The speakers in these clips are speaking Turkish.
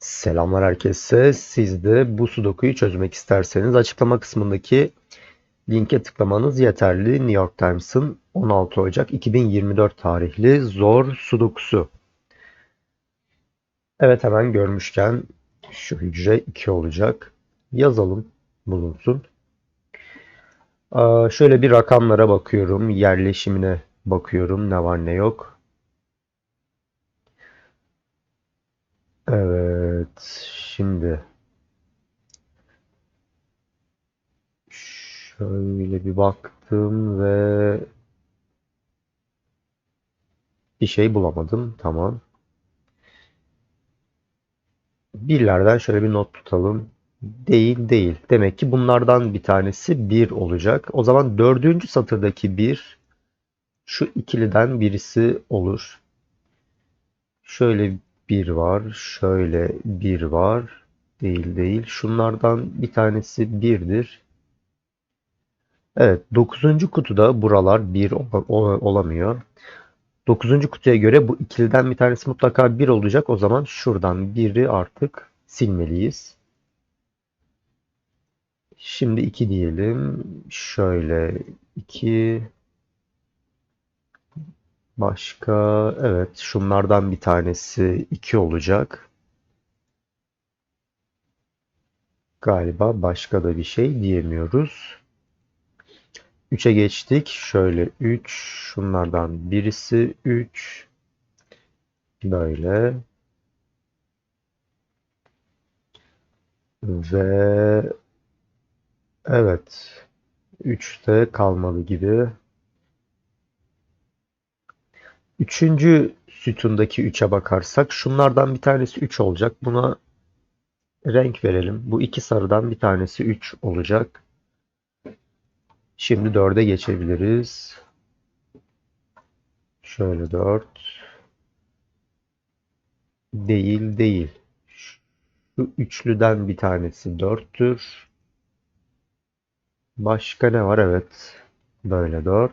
Selamlar herkese. Siz de bu sudokuyu çözmek isterseniz açıklama kısmındaki linke tıklamanız yeterli. New York Times'ın 16 Ocak 2024 tarihli zor sudokusu. Evet hemen görmüşken şu hücre 2 olacak. Yazalım bulunsun. Aa, şöyle bir rakamlara bakıyorum. Yerleşimine bakıyorum. Ne var ne yok. Evet. Şimdi şöyle bir baktım ve bir şey bulamadım. Tamam. Birlerden şöyle bir not tutalım. Değil değil. Demek ki bunlardan bir tanesi 1 olacak. O zaman dördüncü satırdaki 1 şu ikiliden birisi olur. Şöyle bir var. Şöyle bir var. Değil değil. Şunlardan bir tanesi birdir. Evet. Dokuzuncu kutuda buralar bir ola- ola- olamıyor. Dokuzuncu kutuya göre bu ikiliden bir tanesi mutlaka bir olacak. O zaman şuradan biri artık silmeliyiz. Şimdi 2 diyelim. Şöyle 2 başka evet şunlardan bir tanesi 2 olacak. Galiba başka da bir şey diyemiyoruz. 3'e geçtik. Şöyle 3 şunlardan birisi 3 böyle ve evet 3'te kalmalı gibi. Üçüncü sütundaki 3'e bakarsak şunlardan bir tanesi 3 olacak. Buna renk verelim. Bu iki sarıdan bir tanesi 3 olacak. Şimdi 4'e geçebiliriz. Şöyle 4. Değil değil. Şu üçlüden bir tanesi 4'tür. Başka ne var? Evet. Böyle 4.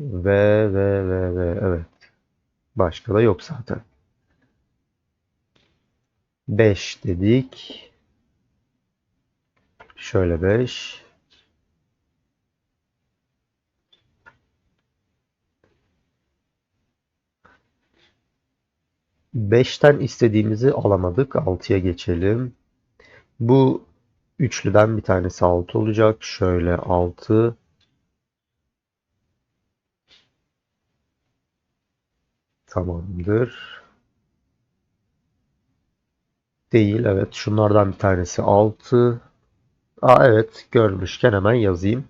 Ve ve ve ve evet. Başka da yok zaten. 5 dedik. Şöyle 5. Beşten istediğimizi alamadık. 6'ya geçelim. Bu üçlüden bir tanesi 6 olacak. Şöyle 6. Tamamdır. Değil. Evet. Şunlardan bir tanesi 6. Aa, evet. Görmüşken hemen yazayım.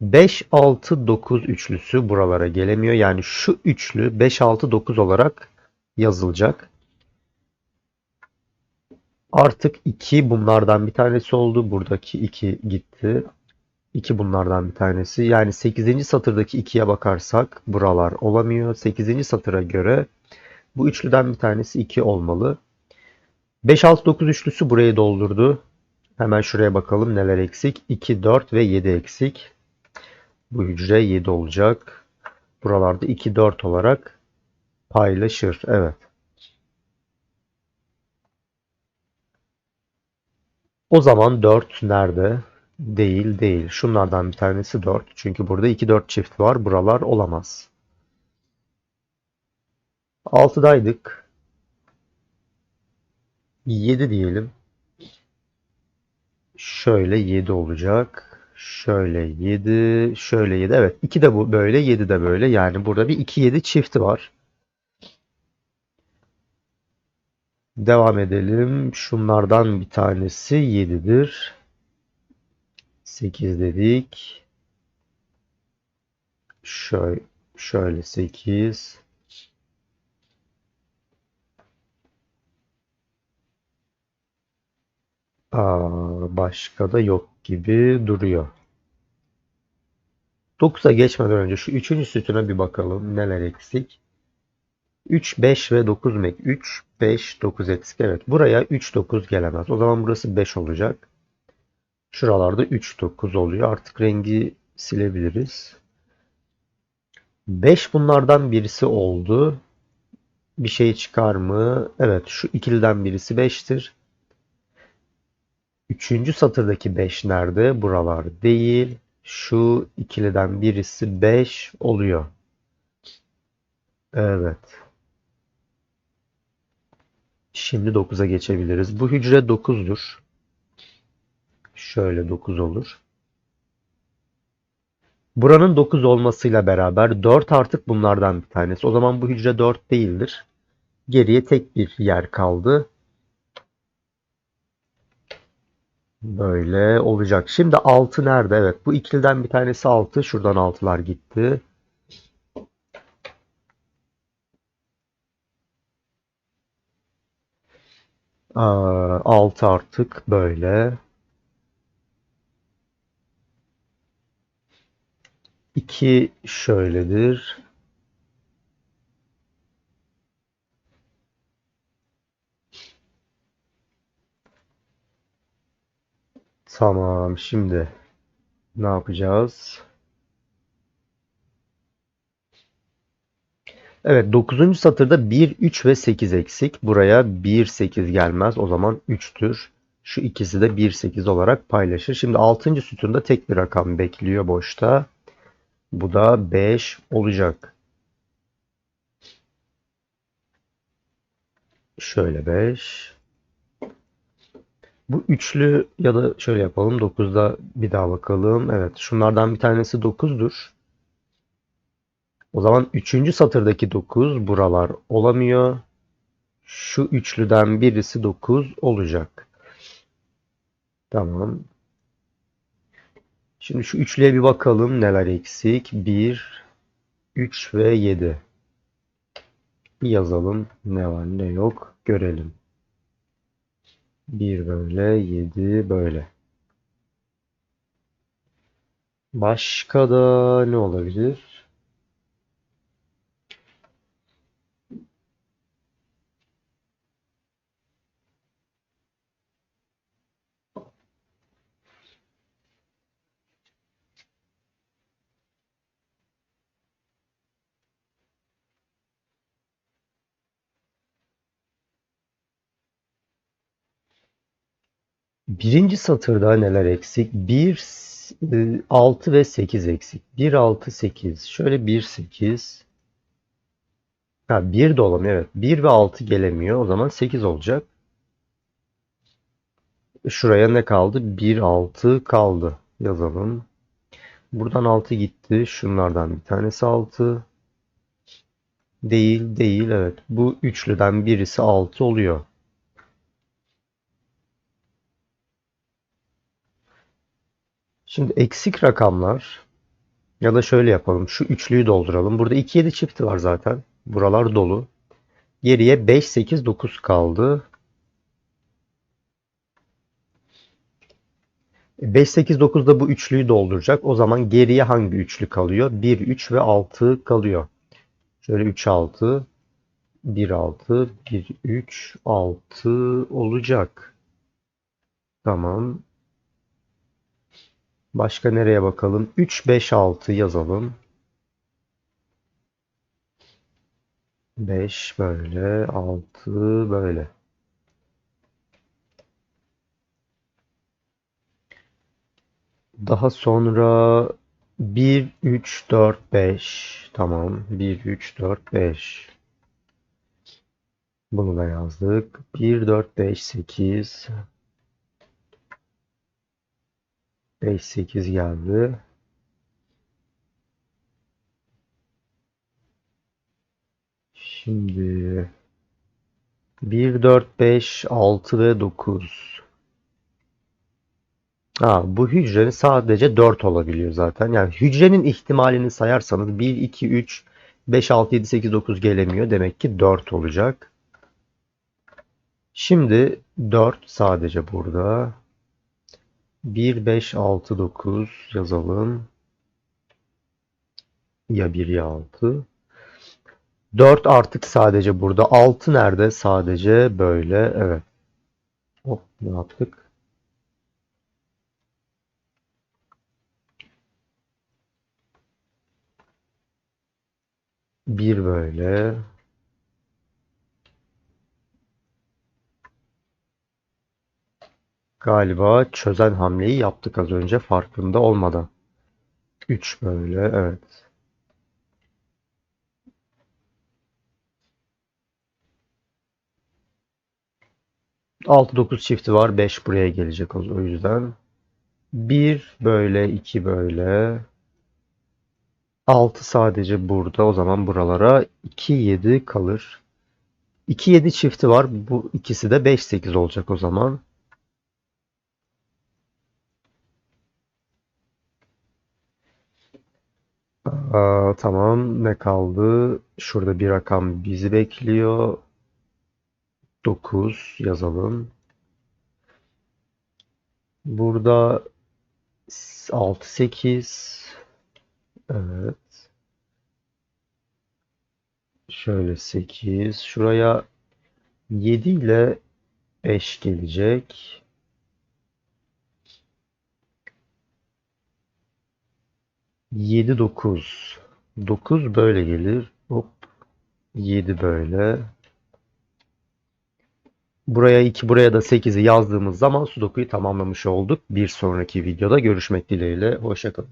5, 6, 9 üçlüsü buralara gelemiyor. Yani şu üçlü 5, 6, 9 olarak yazılacak. Artık 2 bunlardan bir tanesi oldu. Buradaki 2 gitti. 2 bunlardan bir tanesi. Yani 8. satırdaki 2'ye bakarsak buralar olamıyor. 8. satıra göre bu üçlüden bir tanesi 2 olmalı. 5, 6, 9 üçlüsü burayı doldurdu. Hemen şuraya bakalım neler eksik. 2, 4 ve 7 eksik. Bu hücre 7 olacak. Buralarda 2, 4 olarak paylaşır. Evet. O zaman 4 nerede? Değil, değil. Şunlardan bir tanesi 4. Çünkü burada 2, 4 çift var. Buralar olamaz. 6'daydık. 7 diyelim. Şöyle 7 olacak. Şöyle 7, şöyle 7. Evet, 2 de bu böyle, 7 de böyle. Yani burada bir 2 7 çifti var. Devam edelim. Şunlardan bir tanesi 7'dir. 8 dedik. Şöyle şöyle 8. Aa, başka da yok gibi duruyor. 9'a geçmeden önce şu 3. sütuna bir bakalım. Neler eksik? 3, 5 ve 9 mek. 3, 5, 9 eksik. Evet. Buraya 3, 9 gelemez. O zaman burası 5 olacak. Şuralarda 3, 9 oluyor. Artık rengi silebiliriz. 5 bunlardan birisi oldu. bir şey çıkar mı? Evet şu ikiliden birisi 5'tir. Üçüncü satırdaki 5 nerede? Buralar değil. Şu ikiliden birisi 5 oluyor. Evet. Şimdi 9'a geçebiliriz. Bu hücre 9'dur. Şöyle 9 olur. Buranın 9 olmasıyla beraber 4 artık bunlardan bir tanesi. O zaman bu hücre 4 değildir. Geriye tek bir yer kaldı. Böyle olacak. Şimdi 6 nerede? Evet bu ikiliden bir tanesi 6. Şuradan 6'lar gitti. Aa, 6 artık böyle. 2 şöyledir. Tamam şimdi ne yapacağız? Evet 9. satırda 1, 3 ve 8 eksik. Buraya 1, 8 gelmez. O zaman 3'tür. Şu ikisi de 1, 8 olarak paylaşır. Şimdi 6. sütunda tek bir rakam bekliyor boşta. Bu da 5 olacak. Şöyle 5. Bu üçlü ya da şöyle yapalım. 9'da bir daha bakalım. Evet şunlardan bir tanesi 9'dur. O zaman 3. satırdaki 9 buralar olamıyor. Şu üçlüden birisi 9 olacak. Tamam. Şimdi şu üçlüye bir bakalım neler eksik. 1, 3 ve 7. Bir yazalım ne var ne yok görelim. 1 böyle, 7 böyle. Başka da ne olabilir? Birinci satırda neler eksik? 1, 6 ve 8 eksik. 1, 6, 8. Şöyle 1, 8. Ha, 1 de. Evet. 1 ve 6 gelemiyor. O zaman 8 olacak. Şuraya ne kaldı? 1, 6 kaldı. Yazalım. Buradan 6 gitti. Şunlardan bir tanesi 6. Değil, değil. Evet. Bu üçlüden birisi 6 oluyor. Şimdi eksik rakamlar ya da şöyle yapalım. Şu üçlüyü dolduralım. Burada 2, 7 çifti var zaten. Buralar dolu. Geriye 5, 8, 9 kaldı. 5, 8, 9 da bu üçlüyü dolduracak. O zaman geriye hangi üçlü kalıyor? 1, 3 ve 6 kalıyor. Şöyle 3, 6, 1, 6, 1, 3, 6 olacak. Tamam. Başka nereye bakalım? 3, 5, 6 yazalım. 5 böyle, 6 böyle. Daha sonra 1, 3, 4, 5. Tamam. 1, 3, 4, 5. Bunu da yazdık. 1, 4, 5, 8. 5, 8 geldi. Şimdi 1, 4, 5, 6 ve 9. Ha, bu hücrenin sadece 4 olabiliyor zaten. Yani hücrenin ihtimalini sayarsanız 1, 2, 3, 5, 6, 7, 8, 9 gelemiyor. Demek ki 4 olacak. Şimdi 4 sadece burada. 1, 5, 6, 9 yazalım. Ya 1 ya 6. 4 artık sadece burada. 6 nerede? Sadece böyle. Evet. Hop ne yaptık? Bir böyle. Galiba çözen hamleyi yaptık az önce farkında olmadan. 3 böyle evet. Altı dokuz çifti var. 5 buraya gelecek o yüzden. 1 böyle 2 böyle. 6 sadece burada. O zaman buralara 2 7 kalır. 2 7 çifti var. Bu ikisi de 5 8 olacak o zaman. Aa, tamam ne kaldı? Şurada bir rakam bizi bekliyor. 9 yazalım. Burada 6 8 evet. Şöyle 8 şuraya 7 ile 5 gelecek. Yedi dokuz. Dokuz böyle gelir. Hop. Yedi böyle. Buraya 2, buraya da 8'i yazdığımız zaman Sudoku'yu tamamlamış olduk. Bir sonraki videoda görüşmek dileğiyle. Hoşça kalın.